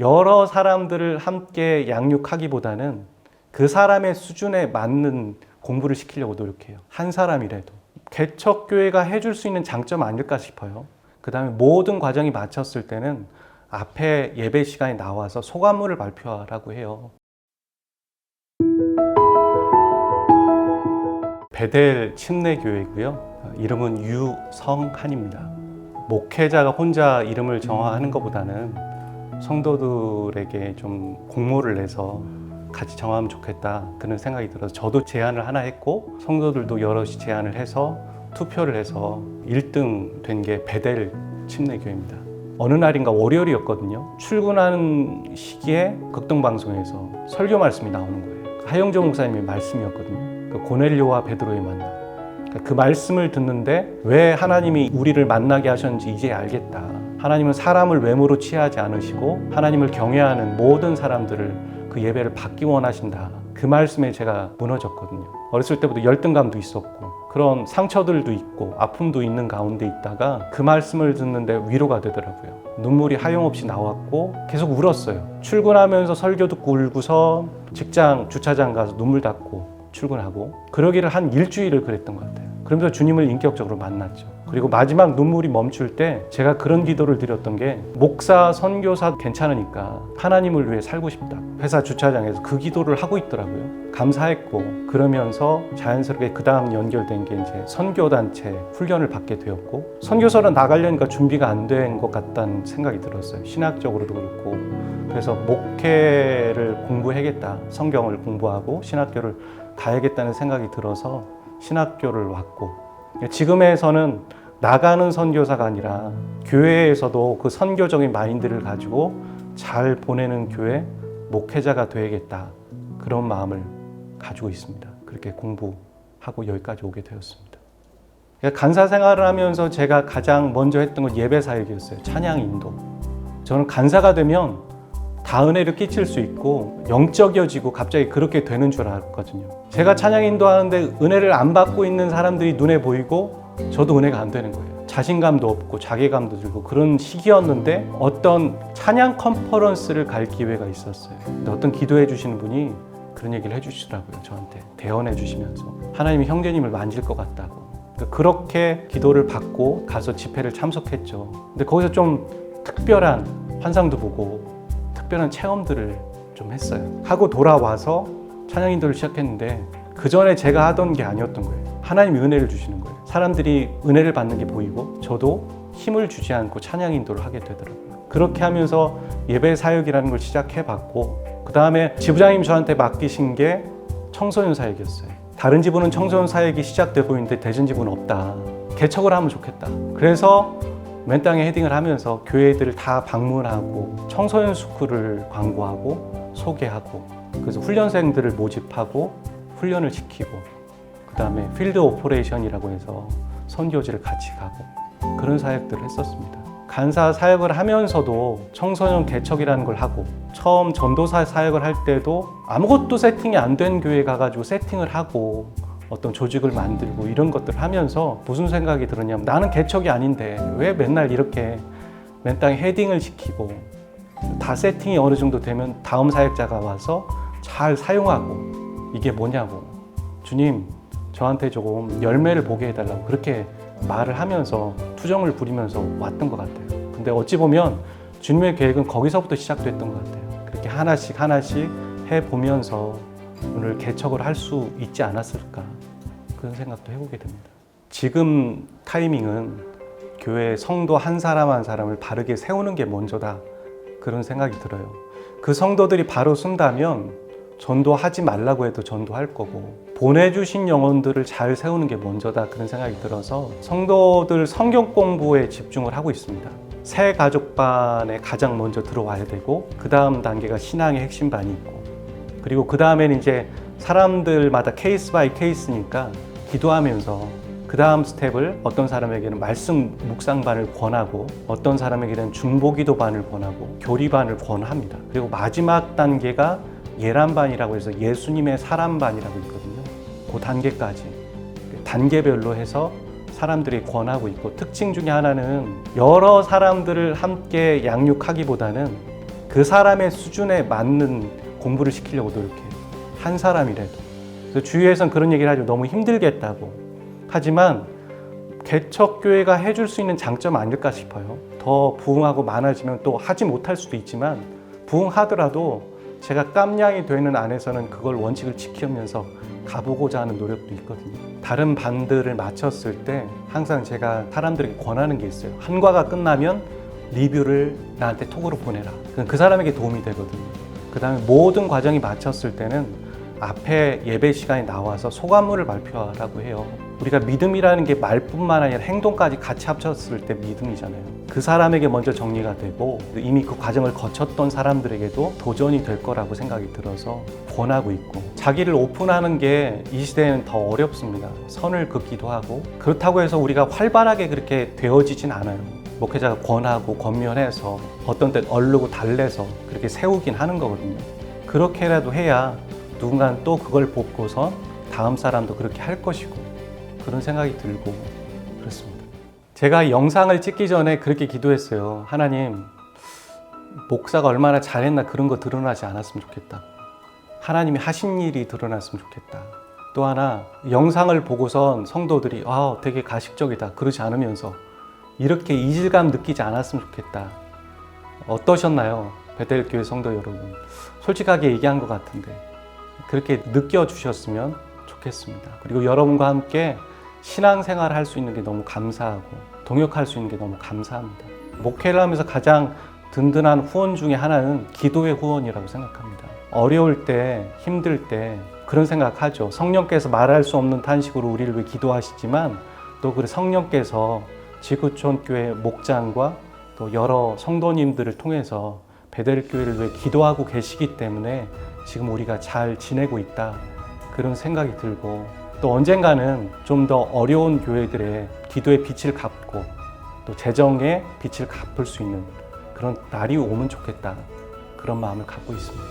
여러 사람들을 함께 양육하기보다는 그 사람의 수준에 맞는 공부를 시키려고 노력해요. 한 사람이라도. 개척교회가 해줄 수 있는 장점 아닐까 싶어요. 그 다음에 모든 과정이 마쳤을 때는 앞에 예배 시간에 나와서 소감물을 발표하라고 해요. 베델 침례교회고요. 이름은 유성한입니다. 목회자가 혼자 이름을 정하는 것보다는 성도들에게 좀 공모를 내서 같이 정하면 좋겠다 그런 생각이 들어서 저도 제안을 하나 했고 성도들도 여럿이 제안을 해서 투표를 해서 1등 된 게 베델 침례교회입니다. 어느 날인가 월요일이었거든요. 출근하는 시기에 극동방송에서 설교 말씀이 나오는 거예요. 하영조 목사님의 말씀이었거든요. 그 고넬료와 베드로의 만남. 그러니까 그 말씀을 듣는데 왜 하나님이 우리를 만나게 하셨는지 이제 알겠다. 하나님은 사람을 외모로 취하지 않으시고 하나님을 경외하는 모든 사람들을 그 예배를 받기 원하신다. 그 말씀에 제가 무너졌거든요. 어렸을 때부터 열등감도 있었고 그런 상처들도 있고 아픔도 있는 가운데 있다가 그 말씀을 듣는데 위로가 되더라고요. 눈물이 하용없이 나왔고 계속 울었어요. 출근하면서 설교 듣고 울고서 직장 주차장 가서 눈물 닦고 출근하고 그러기를 한 일주일을 그랬던 것 같아요. 그러면서 주님을 인격적으로 만났죠. 그리고 마지막 눈물이 멈출 때 제가 그런 기도를 드렸던 게 목사, 선교사 괜찮으니까 하나님을 위해 살고 싶다. 회사 주차장에서 그 기도를 하고 있더라고요. 감사했고 그러면서 자연스럽게 그 다음 연결된 게 이제 선교단체 훈련을 받게 되었고 선교사로 나가려니까 준비가 안 된 것 같다는 생각이 들었어요. 신학적으로도 그렇고 그래서 목회를 공부해야겠다. 성경을 공부하고 신학교를 가야겠다는 생각이 들어서 신학교를 왔고 지금에서는 나가는 선교사가 아니라 교회에서도 그 선교적인 마인드를 가지고 잘 보내는 교회 목회자가 되야겠다 그런 마음을 가지고 있습니다. 그렇게 공부하고 여기까지 오게 되었습니다. 그러니까 간사 생활을 하면서 제가 가장 먼저 했던 건 예배 사역이었어요. 찬양 인도. 저는 간사가 되면 다 은혜를 끼칠 수 있고 영적이어지고 갑자기 그렇게 되는 줄 알았거든요. 제가 찬양 인도하는데 은혜를 안 받고 있는 사람들이 눈에 보이고 저도 은혜가 안 되는 거예요. 자신감도 없고 자괴감도 들고 그런 시기였는데 어떤 찬양 컨퍼런스를 갈 기회가 있었어요. 근데 어떤 기도해 주시는 분이 그런 얘기를 해 주시더라고요. 저한테 대언해 주시면서 하나님이 형제님을 만질 것 같다고. 그러니까 그렇게 기도를 받고 가서 집회를 참석했죠. 근데 거기서 좀 특별한 환상도 보고 특별한 체험들을 좀 했어요. 하고 돌아와서 찬양 인도를 시작했는데 그 전에 제가 하던 게 아니었던 거예요. 하나님이 은혜를 주시는 거예요. 사람들이 은혜를 받는 게 보이고 저도 힘을 주지 않고 찬양 인도를 하게 되더라고요. 그렇게 하면서 예배 사역이라는 걸 시작해 봤고 그 다음에 지부장님 저한테 맡기신 게 청소년 사역이었어요. 다른 지부는 청소년 사역이 시작되고 있는데 대전 지부는 없다. 개척을 하면 좋겠다. 그래서 맨 땅에 헤딩을 하면서 교회들을 다 방문하고 청소년 스쿨을 광고하고 소개하고 그래서 훈련생들을 모집하고 훈련을 시키고 그 다음에 필드 오퍼레이션이라고 해서 선교지를 같이 가고 그런 사역들을 했었습니다. 간사 사역을 하면서도 청소년 개척이라는 걸 하고 처음 전도사 사역을 할 때도 아무것도 세팅이 안 된 교회 가가지고 세팅을 하고 어떤 조직을 만들고 이런 것들을 하면서 무슨 생각이 들었냐면 나는 개척이 아닌데 왜 맨날 이렇게 맨 땅에 헤딩을 시키고 다 세팅이 어느 정도 되면 다음 사역자가 와서 잘 사용하고 이게 뭐냐고 주님 저한테 조금 열매를 보게 해달라고 그렇게 말을 하면서 투정을 부리면서 왔던 것 같아요. 근데 어찌 보면 주님의 계획은 거기서부터 시작됐던 것 같아요. 그렇게 하나씩 하나씩 해 보면서 오늘 개척을 할 수 있지 않았을까 그런 생각도 해보게 됩니다. 지금 타이밍은 교회 성도 한 사람 한 사람을 바르게 세우는 게 먼저다 그런 생각이 들어요. 그 성도들이 바로 쓴다면 전도하지 말라고 해도 전도할 거고 보내주신 영혼들을 잘 세우는 게 먼저다 그런 생각이 들어서 성도들 성경 공부에 집중을 하고 있습니다. 새 가족반에 가장 먼저 들어와야 되고 그 다음 단계가 신앙의 핵심 반이 있고 그리고 그 다음에는 이제 사람들마다 케이스 바이 케이스니까 기도하면서 그 다음 스텝을 어떤 사람에게는 말씀 묵상반을 권하고 어떤 사람에게는 중보기도반을 권하고 교리반을 권합니다. 그리고 마지막 단계가 예란반이라고 해서 예수님의 사람반이라고 있거든요. 그 단계까지 단계별로 해서 사람들이 권하고 있고 특징 중에 하나는 여러 사람들을 함께 양육하기보다는 그 사람의 수준에 맞는 공부를 시키려고 노력해요. 한 사람이라도. 그래서 주위에서는 그런 얘기를 하죠. 너무 힘들겠다고. 하지만 개척교회가 해줄 수 있는 장점 아닐까 싶어요. 더 부흥하고 많아지면 또 하지 못할 수도 있지만 부흥하더라도 제가 깜냥이 되는 안에서는 그걸 원칙을 지키면서 가보고자 하는 노력도 있거든요. 다른 반들을 마쳤을 때 항상 제가 사람들에게 권하는 게 있어요. 한과가 끝나면 리뷰를 나한테 톡으로 보내라. 그 사람에게 도움이 되거든요. 그 다음에 모든 과정이 마쳤을 때는 앞에 예배 시간에 나와서 소감물을 발표하라고 해요. 우리가 믿음이라는 게 말뿐만 아니라 행동까지 같이 합쳤을 때 믿음이잖아요. 그 사람에게 먼저 정리가 되고 이미 그 과정을 거쳤던 사람들에게도 도전이 될 거라고 생각이 들어서 권하고 있고 자기를 오픈하는 게 이 시대에는 더 어렵습니다. 선을 긋기도 하고 그렇다고 해서 우리가 활발하게 그렇게 되어지진 않아요. 목회자가 권하고 권면해서 어떤 때 얼르고 달래서 그렇게 세우긴 하는 거거든요. 그렇게라도 해야 누군가는 또 그걸 보고서 다음 사람도 그렇게 할 것이고 그런 생각이 들고 그렇습니다. 제가 영상을 찍기 전에 그렇게 기도했어요. 하나님, 목사가 얼마나 잘했나 그런 거 드러나지 않았으면 좋겠다. 하나님이 하신 일이 드러났으면 좋겠다. 또 하나 영상을 보고선 성도들이 아 되게 가식적이다 그러지 않으면서 이렇게 이질감 느끼지 않았으면 좋겠다. 어떠셨나요? 베델 교회 성도 여러분. 솔직하게 얘기한 것 같은데 그렇게 느껴주셨으면 좋겠습니다. 그리고 여러분과 함께 신앙생활을 할수 있는 게 너무 감사하고 동역할 수 있는 게 너무 감사합니다. 목회를 하면서 가장 든든한 후원 중에 하나는 기도의 후원이라고 생각합니다. 어려울 때, 힘들 때 그런 생각하죠. 성령께서 말할 수 없는 탄식으로 우리를 위해 기도하시지만 또 그 성령께서 지구촌 교회 목장과 또 여러 성도님들을 통해서 베델 교회를 위해 기도하고 계시기 때문에 지금 우리가 잘 지내고 있다 그런 생각이 들고 또 언젠가는 좀 더 어려운 교회들의 기도의 빛을 갚고 또 재정의 빛을 갚을 수 있는 그런 날이 오면 좋겠다 그런 마음을 갖고 있습니다.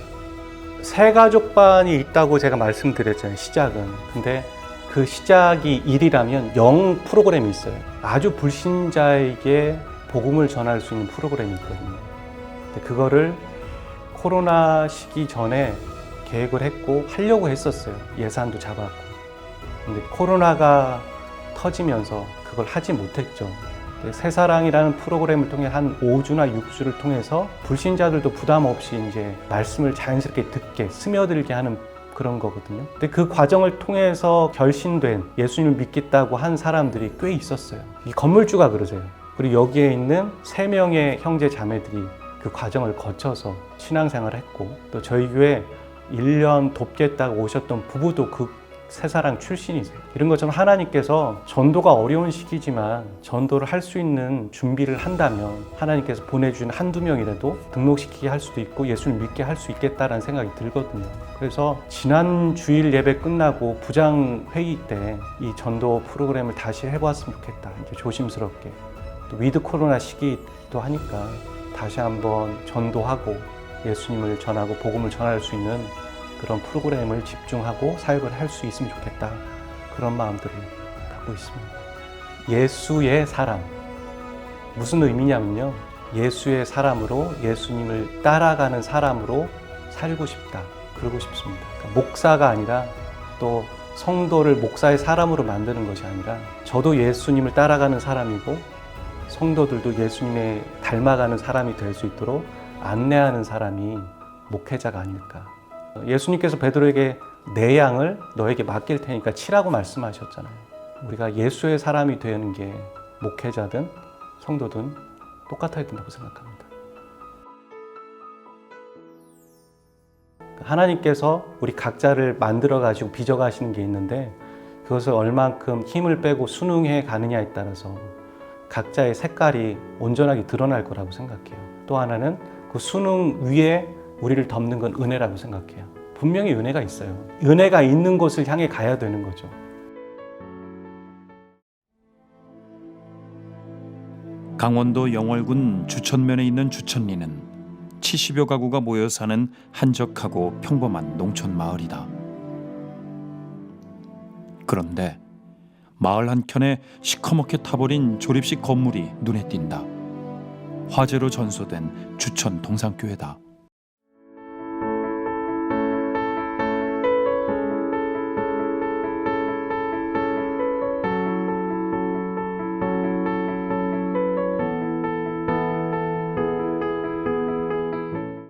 새 가족반이 있다고 제가 말씀드렸잖아요. 시작은 근데 그 시작이 일이라면 영 프로그램이 있어요. 아주 불신자에게 복음을 전할 수 있는 프로그램이 있거든요. 근데 그거를 코로나 시기 전에 계획을 했고 하려고 했었어요. 예산도 잡았고. 근데 코로나가 터지면서 그걸 하지 못했죠. 새사랑이라는 프로그램을 통해 한 5주나 6주를 통해서 불신자들도 부담 없이 이제 말씀을 자연스럽게 듣게 스며들게 하는 그런 거거든요. 근데 그 과정을 통해서 결신된 예수님을 믿겠다고 한 사람들이 꽤 있었어요. 이 건물주가 그러세요. 그리고 여기에 있는 세 명의 형제 자매들이 그 과정을 거쳐서 신앙생활을 했고 또 저희 교회 1년 돕겠다고 오셨던 부부도 그 새사랑 출신이세요. 이런 것처럼 하나님께서 전도가 어려운 시기지만 전도를 할 수 있는 준비를 한다면 하나님께서 보내주신 한두 명이라도 등록시키게 할 수도 있고 예수를 믿게 할 수 있겠다라는 생각이 들거든요. 그래서 지난 주일 예배 끝나고 부장 회의 때 이 전도 프로그램을 다시 해보았으면 좋겠다. 이제 조심스럽게 또 위드 코로나 시기도 하니까 다시 한번 전도하고 예수님을 전하고 복음을 전할 수 있는 그런 프로그램을 집중하고 사역을 할 수 있으면 좋겠다. 그런 마음들을 갖고 있습니다. 예수의 사람. 무슨 의미냐면요. 예수의 사람으로 예수님을 따라가는 사람으로 살고 싶다. 그러고 싶습니다. 그러니까 목사가 아니라 또 성도를 목사의 사람으로 만드는 것이 아니라 저도 예수님을 따라가는 사람이고 성도들도 예수님의 닮아가는 사람이 될 수 있도록 안내하는 사람이 목회자가 아닐까. 예수님께서 베드로에게 내 양을 너에게 맡길 테니까 치라고 말씀하셨잖아요. 우리가 예수의 사람이 되는 게 목회자든 성도든 똑같아야 된다고 생각합니다. 하나님께서 우리 각자를 만들어 가지고 빚어 가시는 게 있는데 그것을 얼만큼 힘을 빼고 순응해 가느냐에 따라서 각자의 색깔이 온전하게 드러날 거라고 생각해요. 또 하나는 그 순응 위에 우리를 덮는 건 은혜라고 생각해요. 분명히 은혜가 있어요. 은혜가 있는 곳을 향해 가야 되는 거죠. 강원도 영월군 주천면에 있는 주천리는 70여 가구가 모여 사는 한적하고 평범한 농촌 마을이다. 그런데 마을 한켠에 시커멓게 타버린 조립식 건물이 눈에 띈다. 화재로 전소된 주천 동상교회다.